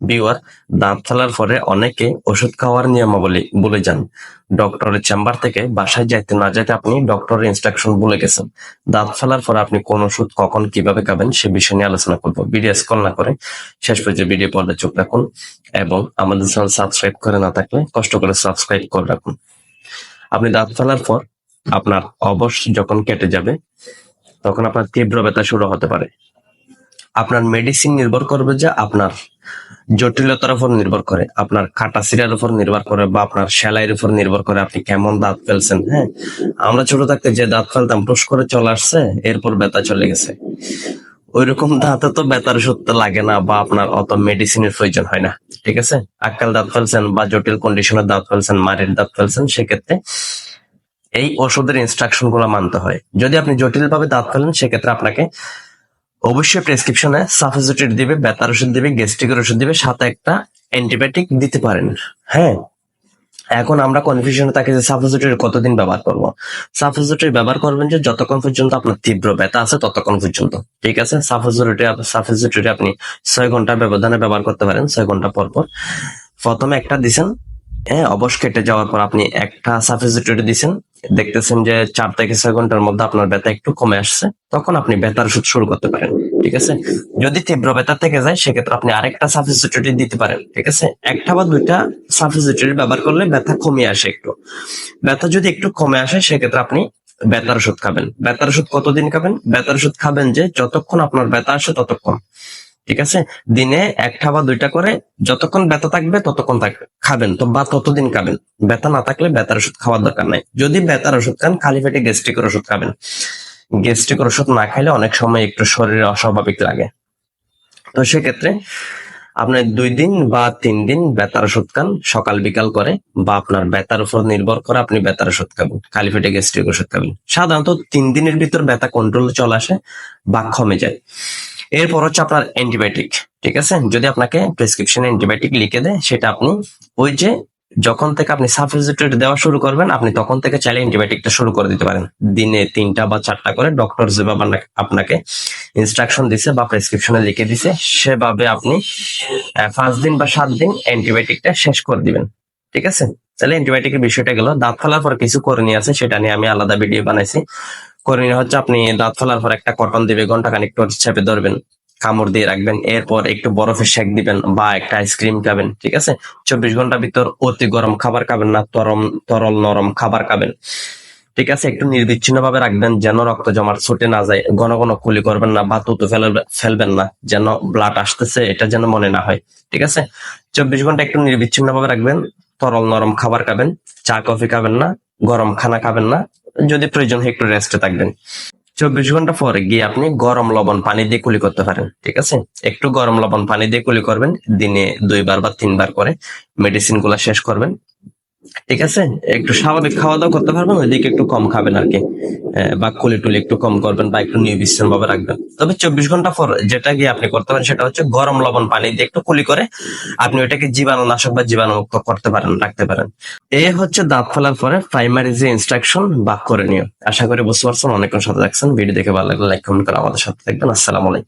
Beware দাঁত ফেলার পরে অনেকে ওষুধ খাওয়ার নিয়মাবলী ভুলে যান। ডক্টরের চেম্বার থেকে বাসায় যাইতে না যাইতে আপনি ডক্টরের ইনস্ট্রাকশন ভুলে গেছেন। দাঁত ফেলার পরে আপনি কোন ওষুধ কখন কীভাবে খাবেন সে বিষয় নিয়ে আলোচনা করব। ভিডিও স্কল না করে শেষ পর্যন্ত ভিডিও পর্দা চোখ রাখুন এবং আমাদের চ্যানেল সাবস্ক্রাইব করে না থাকলে কষ্ট করে সাবস্ক্রাইব করে রাখুন। আপনি দাঁত ফেলার পর আপনার অবশ যখন কেটে যাবে, তখন আপনার তীব্র ব্যথা শুরু হতে পারে। আপনার মেডিসিন নির্ভর করবে যে আপনার জটিলতার উপর নির্ভর করে, আপনার কাটা সিরার উপর নির্ভর করে বা আপনার সেলাইয়ের উপর নির্ভর করে আপনি কেমন দাঁত ফেলছেন হ্যাঁ? আমরা ছোট থাকতে যে দাঁত ফেলতাম টুস করে চলে আসছে, এরপর ব্যথা চলে গেছে। ওইরকম দাঁতে তো ব্যথার তো লাগে না বা আপনার অত মেডিসিনের প্রয়োজন হয় না, ঠিক আছে? আক্কাল দাঁত ফেলছেন বা জটিল কন্ডিশনের দাঁত ফেলছেন মারের দাঁত ফেলছেন, সেক্ষেত্রে এই ওষুধের ইনস্ট্রাকশনগুলো মানতে হয়। যদি আপনি জটিল ভাবে দাঁত ফেলেন, সেক্ষেত্রে আপনাকে অবশ্যই প্রেসক্রিপশনে সাফিজিটেড দিবে, ব্যথার ওষুধ দিবে গ্যাস্ট্রিকের ওষুধ দিবে, সাথে একটা অ্যান্টিবায়োটিক দিতে পারেন। হ্যাঁ? এখন আমরা কনফিউশনে থাকি যে সাফিজিটেড কতদিন ব্যবহার করব? সাফিজিটেড ব্যবহার করবেন যে যতক্ষণ পর্যন্ত আপনার তীব্র ব্যথা আছে ততক্ষণ পর্যন্ত। ঠিক আছে? সাফিজিটেড সাফিজিটেড আপনি ছয় ঘণ্টা ব্যবধানে ব্যবহার করতে পারেন, ছয় ঘণ্টা পর পর। প্রথমে একটা দিছেন হ্যাঁ অবশ কেটে যাওয়ার পর আপনি একটা সাফিজিটেড দিছেন দেখতেছেন যে চার থেকে ছয় ঘণ্টার মধ্যে আপনার ব্যথা একটু কমে আসছে, তখন আপনি ব্যথার ওষুধ শুরু করতে পারেন, ঠিক আছে? যদি তীব্র ব্যথা থেকে যায়, সেক্ষেত্রে আপনি আরেকটা সাফিজিটেড দিতে পারেন, ঠিক আছে? একটা বা দুইটা সাফিজিটেড ব্যবহার করলে ব্যথা কমে আসে একটু। ব্যথা যদি একটু কমে আসে, সেক্ষেত্রে আপনি ব্যথার ওষুধ খাবেন। ব্যথার ওষুধ কতদিন খাবেন? ব্যথার ওষুধ খাবেন যে যতক্ষণ আপনার ব্যথা আসে ততক্ষণ। ঠিক আছে? দিনে একটা বা দুইটা করে যতক্ষণ ব্যথা থাকবে, ততক্ষণ খাবেন। তো বা ততদিন খাবেন। ব্যথা না থাকলে ব্যথার ওষুধ খাওয়ার দরকার নাই। যদি ব্যথার ওষুধ খান, খালি পেটে গ্যাস্ট্রিকের ওষুধ খাবেন। গ্যাস্ট্রিক ওষুধ না খাইলে অনেক সময় একটু শরীরে অস্বাভাবিক লাগে। তো সেক্ষেত্রে আপনার দুই দিন বা তিন দিন ব্যথার ওষুধ খান, সকাল, বিকাল করে বা আপনার ব্যথার উপর নির্ভর করে আপনি ব্যথার ওষুধ খাবেন, খালি পেটে গ্যাস্ট্রিক ওষুধ খাবেন। সাধারণত তিন দিনের ভিতর ব্যথা কন্ট্রোলে চলে আসে বা কমে যায়। এরপর হচ্ছে আপনার অ্যান্টিবায়োটিক ঠিক আছে? যদি আপনাকে প্রেসক্রিপশনে অ্যান্টিবায়োটিক লিখে দেয়, সেটা আপনি ওই যে যখন থেকে আপনি সাফিজিটেড দেওয়া শুরু করবেন, আপনি তখন থেকে চাইলে অ্যান্টিবায়োটিকটা শুরু করে দিতে পারেন। দিনে তিনটা বা চারটা করে ডক্টর যেভাবে আপনাকে- ইনস্ট্রাকশন দিছে বা প্রেসক্রিপশনে লিখে দিছে, সেভাবে আপনি পাঁচ দিন বা সাত দিন অ্যান্টিবায়োটিকটা শেষ করে দিবেন। ঠিক আছে? তাহলে অ্যান্টিবায়োটিকের বিষয়টা গেল। দাঁত ফেলার পর কিছু করণীয় আছে, সেটা নিয়ে আমি আলাদা ভিডিও বানাইছি। করণীয় হচ্ছে আপনি দাঁত ফেলার পর একটা কটন দিবে ঘণ্টা খানিক টোট চেপে ধরবেন, কামড় দিয়ে রাখবেন, এরপর একটু বরফের শেক দিবেন বা একটা আইসক্রিম খাবেন, ঠিক আছে? চব্বিশ ঘণ্টার ভিতর অতি গরম খাবার খাবেন না, তরম, তরল নরম খাবার খাবেন। ঠিক আছে? একটু নির্বিচ্ছিন্ন ভাবে রাখবেন, যেন রক্ত জমাট ছুটে না যায়, ঘন ঘন কুলি করবেন না বা তুতু ফেলবে- ফেলবেন না, যেন ব্লাড আসতেছে, এটা যেন মনে না হয়, ঠিক আছে? চব্বিশ ঘণ্টা একটু নির্বিচ্ছিন্ন ভাবে রাখবেন তরল নরম খাবার খাবেন, চা, কফি খাবেন না, গরম খানা খাবেন না, যদি প্রয়োজন হয় একটু রেস্টে থাকবেন। চব্বিশ ঘণ্টা পরে গিয়ে আপনি গরম লবণ পানি দিয়ে কুলি করতে পারেন, ঠিক আছে? একটু গরম লবণ পানি দিয়ে কুলি করবেন, দিনে দুইবার বা তিনবার করে মেডিসিনগুলা শেষ করবেন ঠিক আছে? একটু স্বাভাবিক খাওয়া দাওয়া করতে পারবেন, ওইদিকে একটু কম খাবেন আর কি। বা কুলি টুলি একটু কম করবেন বা একটু নির্বিচ্ছিন্ন ভাবে রাখবেন। তবে চব্বিশ ঘণ্টা পর যেটা গিয়ে আপনি করতে পারেন, সেটা হচ্ছে গরম লবণ পানি দিয়ে একটু কুলি করে আপনি ওইটাকে জীবাণুনাশক বা জীবাণুমুক্ত করতে পারেন, রাখতে পারেন। এই হচ্ছে দাঁত ফেলার পরে প্রাইমারি যে ইনস্ট্রাকশন বা করণীয় আশা করি বুঝতে পারছেন অনেকক্ষণ সাথে থাকছেন। ভিডিও দেখে ভালো লাগলে লাইক কমেন্ট করে আমাদের সাথে থাকবেন। আসসালামু আলাইকুম।